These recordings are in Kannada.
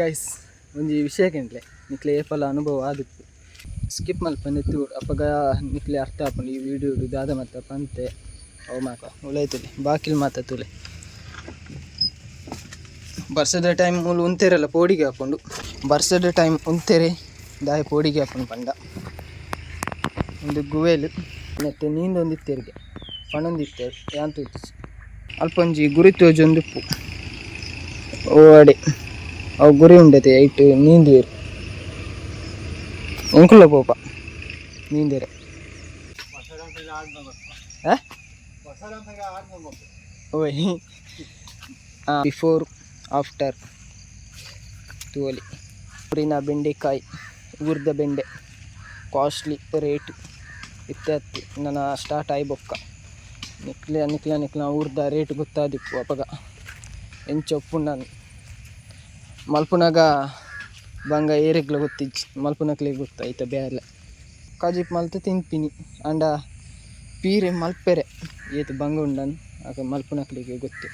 ಗೈಸ್ ಒಂಜಿ ವಿಷಯ ಕೆಂಡ್ಲೆ ನಿಕ್ಲೆ ಏಪಲ ಅನುಭವ ಆದಿತ್ತು. ಸ್ಕಿಪ್ ಮಲ್ಪನೆ ತೂಡ್ ಅಪ್ಪಗ ನಿಕ್ಲೆ ಅರ್ಥ ಆಪುಂಡು. ಈ ವಿಡಿಯೋ ದಾದ ಮತ್ತ ಪಂತೆ. ಅವು ಮಾಕ. ಉಳೈತದೆ ಬಾಕಿಲ್ ಮಾತ ತುಲೆ. ಬರ್ಸದ ಟೈಮ್ ಮೂಲು ಉಂತೆರಲ್ಲ ಪೋಡಿಗೆ ಹಾಕೊಂಡು ಬರ್ಸದ ಟೈಮ್ ಉಂತೆರೆ ದಾಯ ಪೋಡಿಗೆ ಹಾಕೊಂಡು ಪಂಡ. ಒಂದು ಗುವೇಲು ಮತ್ತೆ ನೀಂದೊಂದಿತ್ತೆರಿಗೆ ಪಣೊಂದಿತ್ತೇರು ಯಾಂತು ಅಲ್ಪ ಒಂಜಿ ಗುರಿ ತೋಜೊಂದುಪ್ಪು ಓಡೆ. ಗುರಿ ಉಂಡತೆ, ಐಟ್ ನೀಂದಿರು ಎಂಕುಲ್ಲ ಪೋಪ ನೀಂದಿರೆ ಆ? ಓಯ್ ಬಿಫೋರ್ ಆಫ್ಟರ್ ತೋಲಿ ಊರಿನ ಬೆಂಡೆಕಾಯಿ ಊರ್ದ ಬೆಂಡೆ ಕಾಸ್ಟ್ಲಿ ರೇಟ್ ಇತ್ಯತ್ತಿ. ನನ್ನ ಸ್ಟಾರ್ಟ್ ಆಯ್ ಬೊಕ್ಕ. ನಿಕ್ಲೆ, ನಿಕ್ಲ ನಿಕ್ಲ ಊರ್ದ ರೇಟ್ ಗೊತ್ತಾದಿಪ್ಪು ಅಪಗ. ಎಂಚೊಪ್ಪು ನಾನು. ಮಲ್ಪುನಾಗ ಬಂಗ ಏರೆಗ್ಲ ಗೊತ್ತಿಜ್ಜಿ, ಮಲ್ಪುನಕ್ಲೆ ಗೊತ್ತಾಯ್ತ ಬೇರೆ ಕಾಜಿಪ್ ಮಲ್ತ ತಿನ್ಪಿನಿ ಅಂಡ ಪೀರೆ ಮಲ್ಪೆರೆ, ಏತು ಬಂಗ ಉಂಡನ್, ಆಗ ಮಲ್ಪುನಕ್ಲಿಗೆ ಗೊತ್ತು.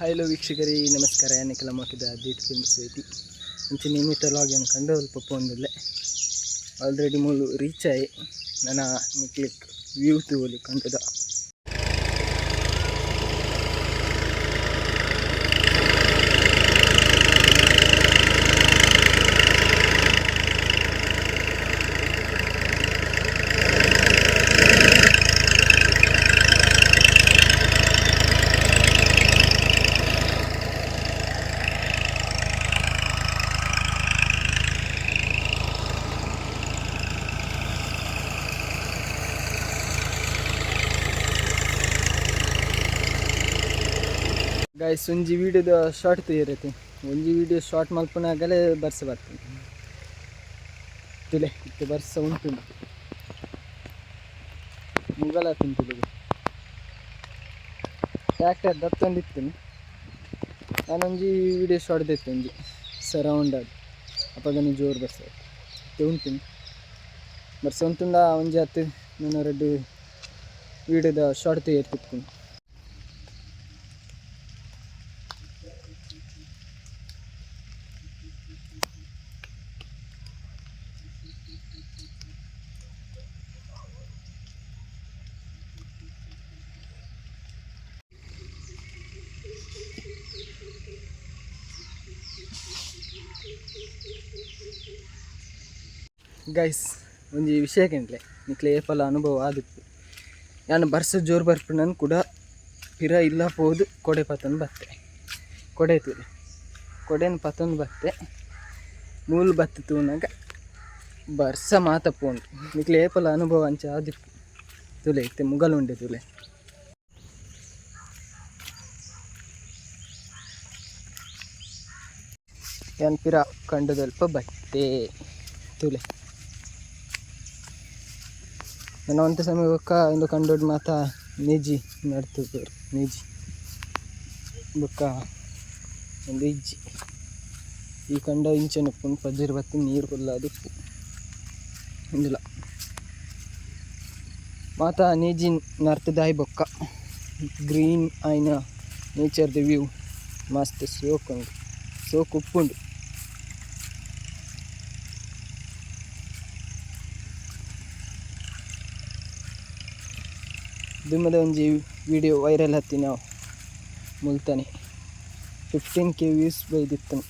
ಹೈಲೋ ವೀಕ್ಷಕರೇ, ನಮಸ್ಕಾರ. ಏನಕ್ಕೆಲ್ಲ ಮಾಕಿದ ದೀಟ್ ಫಿಲ್ಮ್ಸ್ ಐತಿ ಮುಂಚೆ ನಿಮಿತ್ತ ಲಾಗ್ ಅನ್ಕೊಂಡು ಸ್ವಲ್ಪ ಪೋಂದಿಲ್ಲೆ ಆಲ್ರೆಡಿ ಮೂಲು ರೀಚ್ ಆಯಿ. ನನ್ನ ಕ್ಲಿಕ್ ವ್ಯೂ ತಗೋಲಿ ಕಂಡದ. ಗಾಯ್ಸ್ ಒಂಜಿ ವೀಡಿಯೋದ ಶಾರ್ಟ್ ತೆಗಿರೈತಿ ಒಂಜಿ ವೀಡಿಯೋ ಶಾರ್ಟ್ ಮಲ್ಪನಾಗಲೇ ಬರ್ಸ ಬರ್ತದೆ. ತುಲೆ ಇತ್ತು ಬರ್ಸ ಉಂಟು. ಮುಗಲ ತಿಂತಿದೆ ಟ್ಯಾಕ್ಟರ್ ದತ್ತೊಂದಿತ್ತು ನಾನೊಂಜಿ ವೀಡಿಯೋ ಶಾರ್ಟ್ ದೆತ್ತೆ ಒಂಜಿ ಸರೌಂಡ್ ಅದು. ಅಪ್ಪಗನಿ ಜೋರು ಬರ್ಸ ಇತ್ತೆ ಉಂಟು. ಬರ್ಸ ಉಂಟುಂಡ ಒಂಜಿ ಹತ್ತು ನಾನು ಎರಡು ವೀಡಿಯೋದ ಶಾರ್ಟ್ ತೆಗಿರ್ತಿತ್ತು ಗೈಸ್ ಒಂಜಿ ವಿಷಯ ಕೆಂಡ್ಲೆ ನಿಕ್ಲೆ ಏಪಲ ಅನುಭವ ಆದಿತ್ತು. ನಾನು ಬರ್ಸ ಜೋರು ಬರ್ಪುನನ್ ಕೂಡ ಪಿರ ಇಲ್ಲ ಹೋದು ಕೊಡೆ ಪತನ್ ಬತ್ತೆ. ಕೊಡೆ ತೂಲೆ ಕೊಡೆನ ಪತನ್ ಬತ್ತೆ. ಮೂಲು ಬತ್ತ ತೂನಾಗ ಬರ್ಸ ಮಾತ ಪೋಂಡು ನಿಕ್ಲೆ ಏಪಲ ಅನುಭವ ಅಂಚ ಆದಿತ್ತು. ತುಲೆ ಇತ್ತೆ ಮುಗಲುಂಡೆ ತುಲೆ ಯಾನ್ ಪಿರ ಕಂಡುದಲ್ಪ ಬತ್ತೆ ತುಲೆ. ನಾನು ಒಂತ ಸಮಯ ಬೊಕ್ಕ ಇಂದು ಕಂಡು ಮಾತ ನೇಜಿ ನಡ್ತಿದ್ರು ನೀಜಿ. ಬೊಕ್ಕ, ಒಂದು ಇಜ್ಜಿ. ಈ ಕಂಡ ಇಂಚನ ಉಪ್ಪು ಪಜ್ಜಿರ್ ಬತ್ತು ನೀರು ಉಪ್ಪು ಇಂದಿಲ್ಲ ಮಾತ ನೀಜಿ ನರ್ತದಾಯಿ ಬೊಕ್ಕ. ಗ್ರೀನ್ ಆಯ್ನ ನೇಚರ್ ದ ವ್ಯೂ. ಮಸ್ತ್ ಸೋಕುಂಡು. ಸೋಕು ಉಪ್ಪುಂಡು ದುಮ್ಮದ ಒಂಜಿ ವಿಡಿಯೋ ವೈರಲ್ ಹತ್ತಿ ನಾವು ಮುಲ್ತಾನೆ. ಫಿಫ್ಟೀನ್ ಕೆ ವ್ಯೂಸ್ ಬೈದಿತ್ತನು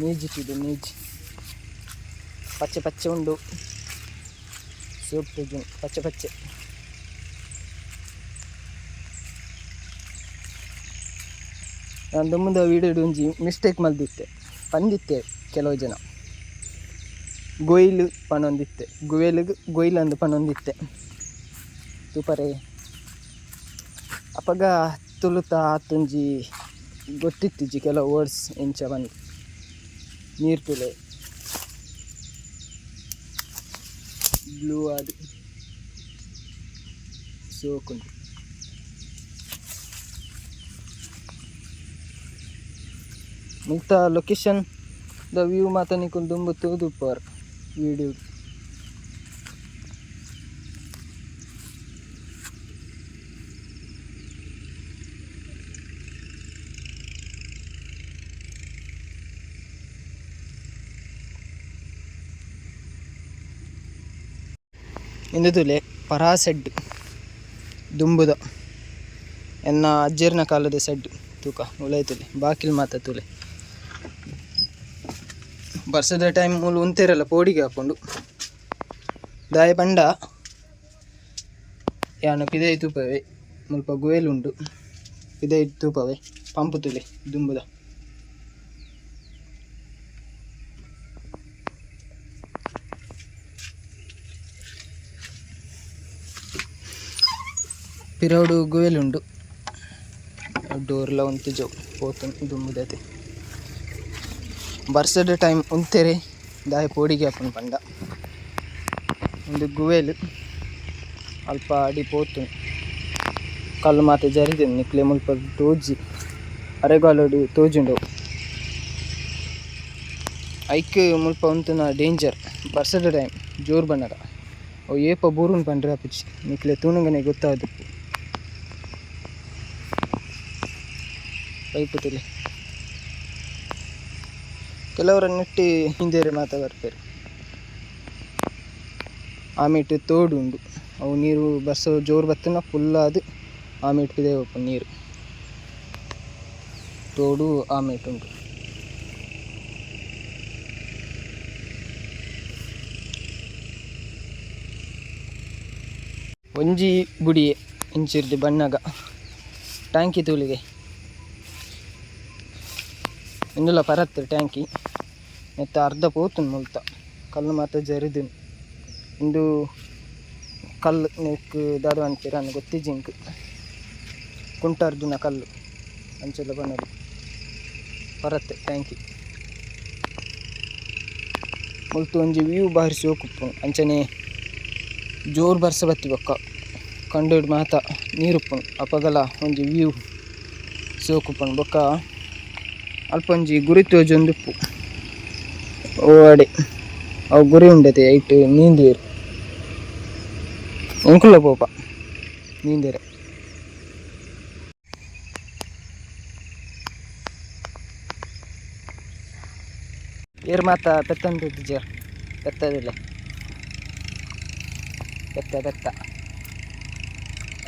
ನೇಜಿಟ್ಟಿದೆ ನೀಜಿ. ಪಚ್ಚೆ ಪಚ್ಚೆ ಉಂಡು. ಸೂಪ್ ಪಚ್ಚೆ ಪಚ್ಚೆ. ನಾನು ದುಮ್ಮದ ವಿಡಿಯೋ ಒಂಜಿ ಮಿಸ್ಟೇಕ್ ಮಲ್ದಿತ್ತೆ ಬಂದಿತ್ತೆ ಕೆಲವು ಜನ. ಗೊಯ್ಲು ಪಣೊಂದಿತ್ತೆ ಗುವೆಲಿಗ್ ಗೊಯ್ಲು ಅಂದು ಪನೊಂದಿತ್ತೆ. ತೂಪರೆ ಅಪಗ ತುಲುತ ಆತೊಂಜಿ ಗೊತ್ತಿತ್ತಿಜ್ಜಿ ಕೆಲವು ವರ್ಡ್ಸ್ ಇಂಚ ಬಂದು. ನೀರು ತುಲೆ ಬ್ಲೂ ಆದ ಸೋಕುಂಡು ಮುಕ್ತ ಲೊಕೇಶನ್ ದ ವ್ಯೂ ಮಾತ ನಿಕುಲು ದುಂಬು ತೂದು ವಿಡಿಯೋ ಪರಾ ಸೆಡ್ ದುಂಬುದ ಎನ್ನ ಅಜೀರ್ಣ ಕಾಲದ ಸೆಡ್ಡು ತೂಕ ಉಳೈತುಲೆ ಬಾಕಿಲ್ ಮಾತ ತುಲೆ. ಬರ್ಸದ ಟೈಮ್ ಮೂಲ ಉಂತೇರಲ್ಲ, ಪೋಡಿಗೆ ಹಾಕೊಂಡು. ದಾಯ ಪಂಡ. ಯಾನು ಪಿದೆ ತೂಪವೆ? ಮುಲ್ಪ ಗೋಯಲುಂಡು ಪಿದೈ ತೂಪವೆ? ಪಂಪು ತುಲೆ, ದುಂಬುದ. ಪಿರೌಡು ಗೋಯಲುಂಡು ಡೋರ್ಲ ಉಂತು ಜೋ ಪೋತು ದುಂಬುದತೆ ಬರ್ಸದ ಟೈಮ್ ಉಂತೆರೆ. ದಾಯ ಪೋಡಿಗೆ ಪಂಡ ಒಂದು ಗುವೇಲು ಅಲ್ಪ ಅಡಿ ಪೋತು. ಕಲ್ಲು ಮಾತೆ ಜರಿದೆ ನಿಕ್ಲೆ ಮುಲ್ಪ ತೋಜಿ ಅರೆಗಾಲೋಡು ತೋಜುಂಡು ಐಕ್ ಮುಲ್ಪ ಉಂತುನ ಡೇಂಜರ್ ಬರ್ಸದ ಟೈಮ್ ಜೋರು ಬಣ್ಣಗ ಅವು ಏಪ ಬೂರುನ್ ಪಂಡ್ರೆ ಅಪ್ಪಿಚ್ಚಿ ನಿಕ್ಲೆ ತೂನಂಗನೆ ಗೊತ್ತಾದು. ಪೈಪು ತಿಳಿ ಕೆಲವರ ನೆಟ್ಟಿ ಹಿಂದೇರೆ ಮಾತ ಬರ್ತಾರೆ ಆಮೇಟ್ ತೋಡು ಉಂಡು ಅವು ನೀರು ಬಸ್ ಜೋರು ಬತ್ತನ ಫುಲ್ ಆದು ಆಮೇಟ್ ಇದೆ ಒಪ್ಪ ನೀರು. ತೋಡು ಆಮೇಟ್ ಉಂಟು ಒಂಜಿ ಗುಡಿಯೇ, ಇಂಚಿರ್ದು ಬಣ್ಣಗ. ಟ್ಯಾಂಕಿ ತೂಲಿಗೆ. ಇಂದುಲ ಪರತೆ ಟ್ಯಾಂಕಿ. ನೆತ್ತ ಅರ್ಧ ಪೋತುಂಡು ಮುಲ್ತ ಕಲ್ಲು ಮಾತ ಜರಿದು ಇಂದು ಕಲ್ಲು ನೆಕ್ ದಾರು ಅನ್ಪೇರ ಅನ್ನ ಗೊತ್ತಿಜ್ಜಿಂಕ್ ಕುಂಟಾರ್ದುನ ಕಲ್ಲು. ಅಂಚೆಲ್ಲ ಬಣ್ಣದು ಪರತ್ತೆ, ಟ್ಯಾಂಕಿ. ಮುಲ್ತು ಒಂಜಿ ವ್ಯೂ ಬಾರಿ ಸೋಕುಪ್ಪು ಅಂಚನೆ ಜೋರು ಬರ್ಸ ಬತ್ತಿ ಬೊಕ್ಕ. ಕಂಡುಹಿಡ್ ಮಾತ ನೀರುಪ್ಪುಂಡು ಅಪಗಲ ಒಂಜಿ ವ್ಯೂ ಸೋಕುಪ್ಪುಂಡು ಬೊಕ್ಕ ಅಲ್ಪ ಒಂಜಿ ಗುರಿ ತೋಜೊಂದುಪ್ಪು ಓ ಅಡೆ ಅವು ಗುರಿ ಉಂಡತೆ, ಐಟ್, ನೀಂದೇರು. ಅಂಕುಲ ಪೋಪ. ನೀಂದೇರೆ. ಏರ್ ಮಾತ ಪೆತ್ತಂದು ಜರ್. ಪೆತ್ತದಿಲ್ಲ. ಪೆತ್ತ ಪೆತ್ತ.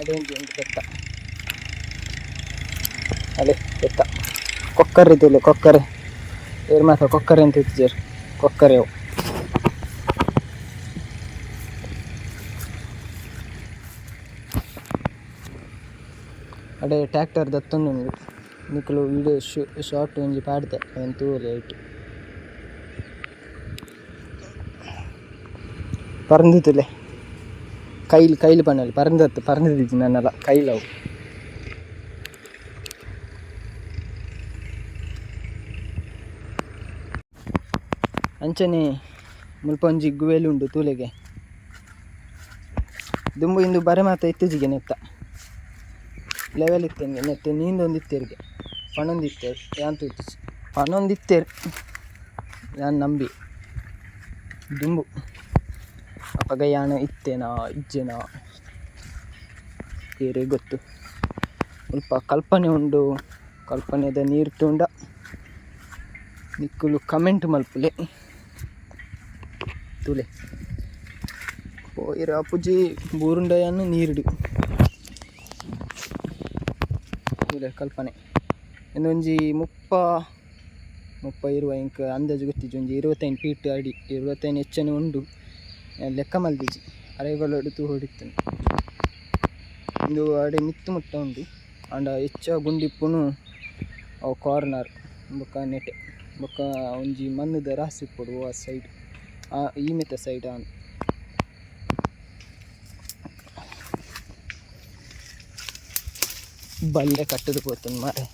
ಅದೇಂಜಿ ಉಂಟು ಪೆತ್ತ. ಅದೇ ಪೆತ್ತ. ಕೊಕ್ಕರ್ ಇದ್ದಿಲ್ಲ ಕೊಕ್ಕರ್ ಏರ್ ಮಾತ ಕೊಕ್ಕರ್ ಅಂತ ಇತ್ತಿಜರ್ ಕೊಕ್ಕರ್ ಅವು ಅಡೆ ಟ್ಯಾಕ್ಟರ್ ದತ್ತೊಂದು ಉಂಡು ನಿಕ್ಕಲು ವಿಡಿಯೋ ಶೂ ಶಾರ್ಟ್ ಒಂಜಿ ಪಾಡ್ದೆ ಅವನ್ ತೂವಲೆ ಐಟ್ ಪರಂದಿತ್ತಲೆ ಕೈಲಿ ಕೈಲಿ ಪಣ್ಣಲ್ಲಿ ಪರಂದತ್ತು ಪರಂದಿದ್ದು ನನ್ನಲ್ಲ ಕೈಲವು ಅಂಚನೆ ಮುಲ್ಪ ಒಂಜಿ ಗುವೇಲು ಉಂಡು ತೂಲೆಗೆ. ದುಂಬು ಇಂದು ಬರೆ ಮಾತ ಇತ್ತೀಚಿಗೆ ನೆತ್ತ. ಲೆವೆಲ್ ಇತ್ತೇನೆ ನೆತ್ತೆ ನೀಂದೊಂದು ಇತ್ತೇರಿಗೆ ಪಣೊಂದು ಇತ್ತೇರು ಯಾಂತು ಇತ್ತೀಚಿ. ಪಣೊಂದು ನಂಬಿ. ದುಂಬು. ಅಪಗ ಯಾಣ ಇತ್ತೇನಾ, ಇಜ್ಜೆನಾ? ಏರೇ ಗೊತ್ತು. ಸ್ವಲ್ಪ ಕಲ್ಪನೆ ಉಂಡು, ಕಲ್ಪನೆದ ನೀರು ತುಂಡ ನಿಕ್ಕುಲು ಕಮೆಂಟ್ ಮಲ್ಪುಲೆ. കിട്ടൂലേ അപ്പോൾ ഈ രാപ്പുജി ബൂറുണ്ടായാന്ന് നീരിടും ಕಲ್ಪನೆ. ಇನ್ನೊಂಜಿ ಮುಪ್ಪ ಮುಪ್ಪ ಇರುವ ಇಂಕ ಅಂದಾಜು ಗೊತ್ತಿಜ್ಜು, ಒಂಜಿ ಇರುವತ್ತೈನು ಪೀಟ್ ಅಡಿ ಇರುವತ್ತೈನು ಹೆಚ್ಚನೆ ಉಂಡು. ಲೆಕ್ಕ ಮಲ್ದಿಜಿ ಅರೆಗಳು ತೂ ಹೊಡಿತಾನೆ. ಒಂದು ಅಡೆ ಮಿತ್ತು ಮುಟ್ಟ ಉಂಡು. ಅಂಡ ಹೆಚ್ಚ ಗುಂಡಿಪ್ಪುನು, ಅವು ಕಾರ್ನರ್ ಬೊಕ್ಕ ನೆಟೆ ಬೊಕ್ಕ ಒಂಜಿ ಮಣ್ಣದ ರಾಸಿ ಕೊಡು ಆ ಸೈಡ್ ಮೆತ್ತ ಸೈಡ್ ಆನ್ ಬಲ್ಲೆ ಕಟ್ಟದು ಪೋತುಂಡು ಮಾರೆ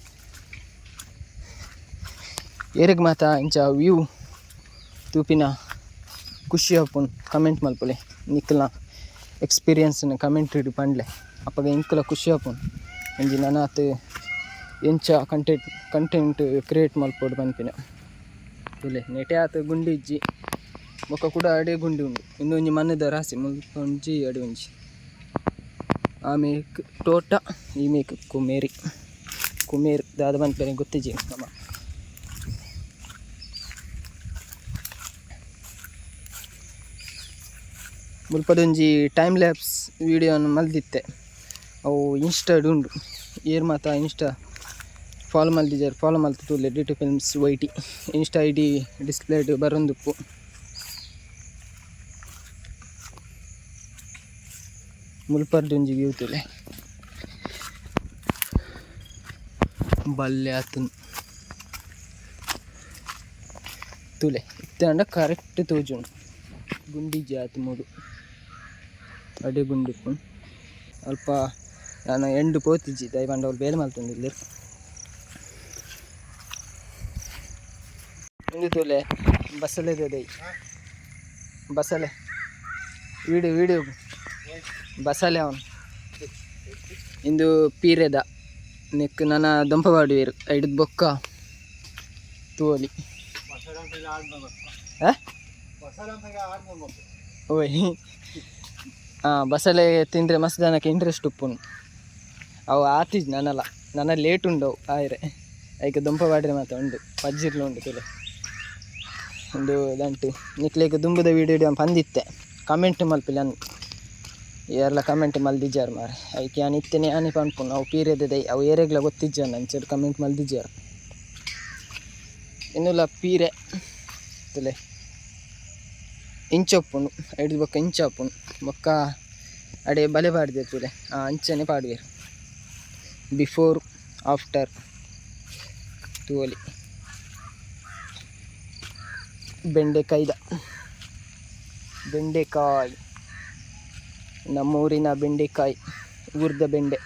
ಏರಿಗೆ ಮಾತ ಇಂಚ ವ್ಯೂ ತೂಪಿನ ಖುಷಿ ಆಪುಂಡು ಕಮೆಂಟ್ ಮಲ್ಪಲೆ. ನಿಕ್ಲ ಎಕ್ಸ್ಪೀರಿಯನ್ಸ್ನ ಕಮೆಂಟ್ ಇಡು ಪಂಡ್ಲೆ. ಅಪ್ಪಗೆ ಇಂಕುಲ ಖುಷಿ ಆಪುಂಡು ಒಂಜಿ ನನಾತ್ ಎಂಚ ಕಂಟೆಂಟ್ ಕಂಟೆಂಟ್ ಕ್ರಿಯೇಟ್ ಮಲ್ಪೋಡು ಬಂದಿನ ಇಲ್ಲೇ ನೆಟೆ ಆತ ಗುಂಡಿ ಇಜ್ಜಿ. ಬೊಕ್ಕ ಕೂಡ ಅಡೆ ಗುಂಡಿ ಉಂಡು ಇನ್ನೊಂಜಿ ಮಣ್ಣದ ರಾಸಿ ಮುಲ್ಪ ಒಂಜಿ ಅಡೆ ಒಂಜಿ ಆಮೇಕ್ ತೋಟ ಮೇಕ್ ಕುಮೇರಿ ಕುಮೇರ್ ದಾದ ಬಂದ ಬೇರೆ ಗೊತ್ತಿಜಿ ನಮ್ಮ ಮುಲ್ಪದೊಂಜಿ ಟೈಮ್ ಲ್ಯಾಪ್ಸ್ ವೀಡಿಯೋನ ಮಲ್ದಿತ್ತೆ ಅವು ಇನ್ಸ್ಟಾಡ್ ಉಂಡು ಏರ್ ಮಾತ ಇನ್ಸ್ಟಾ ಫಾಲೋ ಮಲ್ದಿದ್ದಾರೆ ಫಾಲೋ ಮಲ್ತು ಲೆಡಿಟು films YT insta I D displayed ಬರೊಂದುಪ್ಪು ಮುಲ್ಪರ್ದೊಂಜಿ ವ್ಯೂ ತುಲೆ ಬಲ್ಲೆ ಆತನ್ ತುಲೆ. ಇತ್ತಂಡ ಕರೆಕ್ಟ್ ತೋಜುಂಡು. ಗುಂಡಿ ಜಾತಿ ಮೂಡು. ಅಡೆ ಗುಂಡಿಪ್ಪು ಅಲ್ಪ ನಾನು ಎಂಡು ಪೋತಿಜ್ಜಿ ದಯವಂಡ ಅವ್ರು ಬೇಲೆ ಮಲ್ತೊಂದಿಲ್ಲ ಇಂದು ತೂಲೆ, ಬಸಳೆ ದೈ ಬಸಳೆ. ವಿಡಿಯೋ ವಿಡಿಯೋ ಬಸಳೆ ಅವನು. ಇಂದು ಪೀರೆದ ನೆಕ್ ನನ್ನ ದೊಂಪವಾಡುವೇರು ಐಡದ್ ಬೊಕ್ಕ ತೋಲಿ? ಓಯ್. ಹಾಂ ಬಸಳೆ ತಿಂದರೆ ಮಸ್ತ್ ಜನಕ್ಕೆ ಇಂಟ್ರೆಸ್ಟ್ ಉಪ್ಪುಂಡು ಅವು ಆತಿಜ್ ನನ್ನಲ್ಲ, ನನ್ನ ಲೇಟ್ ಉಂಡು ಅವು, ಆಯ್ರೆ. ಐಕೆ ದುಂಪ ಬಾಡ್ರೆ ಮಾತ್ರ ಉಂಡು ಪಜ್ಜಿರ್ಲು ಉಂಡು ಕೆಲ ಒಂದು ದಂಟು ನಿಕ್ಲೇಕ ದುಂಬುದ ವೀಡಿಯೋ ಪಂದಿತ್ತೆ ಕಮೆಂಟ್ ಮಲ್ಪಿಲ್ಲ ಎಲ್ಲ ಕಮೆಂಟ್ ಮಲ್ದಿಜ್ಜಾರು ಮಾರೆ ಐಕೆ ನಾನು ಇತ್ತೇನೆ ಆನಿ ಪನ್ಪುನ್ ಅವು ಪೀರೆದೈ ಅವು ಏರೆಗ್ಲ ಗೊತ್ತಿಜ್ಜ ನಂಚರು ಕಮೆಂಟ್ ಮಲ್ದಿಜ್ಜಾರು ಇನ್ನುಲ ಪೀರೆ ತಲೆ ಇಂಚೊಪ್ಪುಂಡು ಐದು ಬೊಕ್ಕ ಇಂಚಾಪುಂಡು ಬೊಕ್ಕ ಅಡೆ ಬಲೆ ಪಾಡ್ದೆ ತುಲೆ ಆ ಅಂಚನೆ ಪಾಡ್ವೇರು ಬಿಫೋರ್ ಆಫ್ಟರ್ ತೂವಲಿ ಬೆಂಡೆಕಾಯ್ದ ಬೆಂಡೆಕಾಯಿ ನಮ್ಮೂರಿನ ಬೆಂಡೆಕಾಯಿ ಊರ್ದ ಬೆಂಡೆ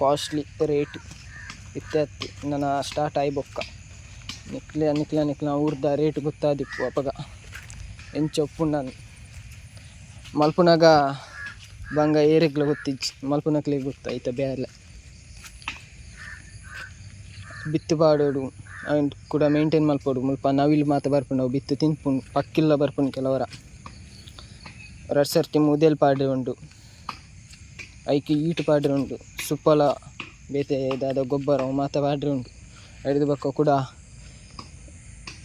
ಕಾಸ್ಟ್ಲಿ ರೇಟ್ ಇತ್ಯತ್ತಿ ನನ್ನ ಸ್ಟಾರ್ಟ್ ಆಯ್ ಬೊಕ್ಕ. ನಿಕ್ಲೆ, ನಿಕ್ಲ ನಿಕ್ಲ, ಊರ್ದ ರೇಟ್ ಗೊತ್ತಾದಿಪ್ಪು ಅಪಗ. ಎಂಚೊಪ್ಪು ನಾನು ಮಲ್ಪುನಾಗ ಬಂಗ ಏರಿಗ್ಲ ಗೊತ್ತಿಜ್ಜಿ. ಮಲ್ಪುನಕ್ಲಿ ಗೊತ್ತಾಯ್ತ ಬೇರೆ ಬಿತ್ತು ಬಾಡೋಡು ಅಂಡ್ ಕೂಡ ಮೇಂಟೈನ್ ಮಲ್ಪೋಡು. ಮುಲ್ಪ ನವಿಲು ಮಾತ ಬರ್ಪುಂಡು. ಬಿತ್ತು ತಿನ್ಪುಂಡು. ಪಕ್ಕಿಲ್ಲ ಬರ್ಪುಂಡು ಕೆಲವರ. ಎರಡು ಸರ್ತಿ ಮುದೇಲ್ ಪಾಡ್ರೆ ಉಂಡು ಐಕಿ ಈಟು ಪಾಡ್ರೆ ಉಂಡು ಸುಪ್ಪಲ, ಬೇತೆ ದಾದ ಗೊಬ್ಬರ, ಮಾತ ಪಾಡ್ರೆ ಉಂಡು ಹಿಡಿದು ಬಕ್ಕ ಕೂಡ,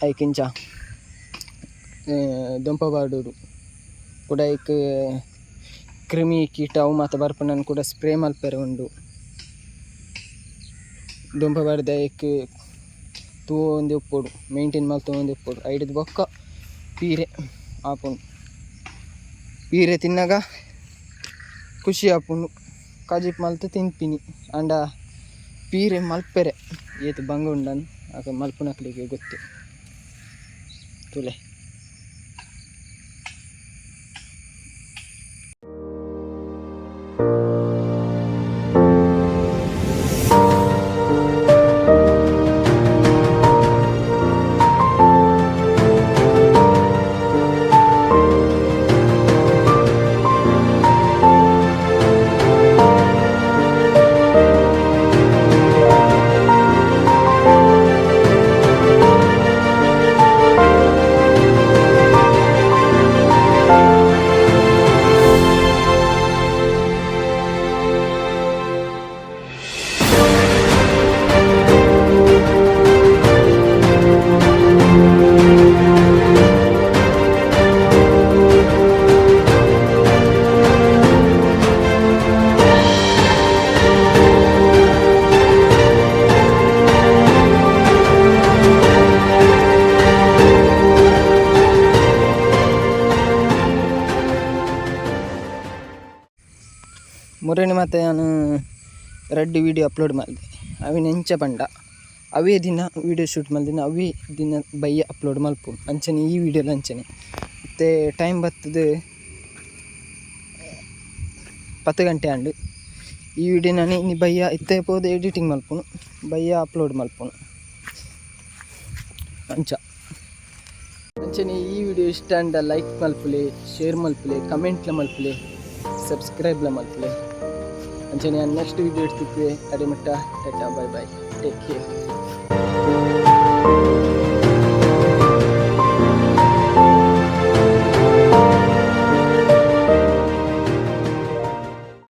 ಐಕಿಂಚ ದೊಂಪ ಪಾಡೂರು ಕೂಡ ಐಕ್ ಕ್ರಿಮಿ ಕೀಟ, ಅವು ಮಾತ ಬರ್ಪುಂಡನ್ನು ಕೂಡ ಸ್ಪ್ರೇ ಮಲ್ಪೆರೆ ಉಂಡು. ದುಂಪ ಬಾಡ್ದ ಐಕ್ ತೂ ಒಂದು ಉಪ್ಪೋಡು ಮೇಂಟೈನ್ ಮಲ್ತು ಒಂದು ಉಪ್ಪೋಡು ಐಡಿದ ಬೊಕ್ಕ ಪೀರೆ ಆಪುಂಡು ಪೀರೆ ತಿನ್ನಾಗ ಖುಷಿ ಆಪುನು ಕಾಜಿಪ್ ಮಲ್ತು ತಿನ್ಪಿನಿ. ಅಂಡ ಪೀರೆ ಮಲ್ಪೆರೆ. ಏತು ಬಂಗ ಉಂಡನು? ಆಗ ಮಲ್ಪುನಕ್ಲಿಗೆ ಗೊತ್ತು. ತುಲೆ. ಮುರಣಿ ಮತ್ತೆ ನಾನು ರೆಡ್ ವಿಡಿಯೋ ಅಪ್ಲೋಡ್ ಮಾಡಿದೆ. ಅವಿ ನೆಂಚ ಪಂಡ. ಅವೇ ದಿನ ವಿಡಿಯೋ ಶೂಟ್ ಮಲ್ದಿನ ಅವೇ ದಿನ ಬಯ್ಯ ಅಪ್ಲೋಡ್ ಮಲ್ಪು ಅಂಚನೆ, ಈ ವಿಡಿಯೋ ಅಂಚನೆ. ಮತ್ತು ಟೈಮ್ ಬರ್ತದೆ ಪತ್ತು ಗಂಟೆ ಅಂಡು ಈ ವಿಡಿಯೋ ನಾನು ಇನ್ನು ಬಯ್ಯ ಇತ್ತೆ ಎಡಿಟಿಂಗ್ ಮಲ್ಪುನು ಬಯ್ಯ ಅಪ್ಲೋಡ್ ಮಲ್ಪುನು ಅಂಚ. ಅಂಚನೆ, ಈ ವಿಡಿಯೋ ಇಷ್ಟ ಅಂಡ ಲೈಕ್ ಮಲ್ಪುಲೆ ಶೇರ್ ಮಲ್ಪುಲೆ ಕಮೆಂಟ್ಲ ಮಲ್ಪುಲೆ ಸಬ್ಸ್ಕ್ರೈಬ್ಲ ಅಂಚೆ ನಾನು ನೆಕ್ಸ್ಟ್ ವಿಡಿಯೋ ಇಡ್ತಿದ್ವಿ. ಅಡಿಮಟ್ಟ ಮಟ್ಟ tata bye bye take care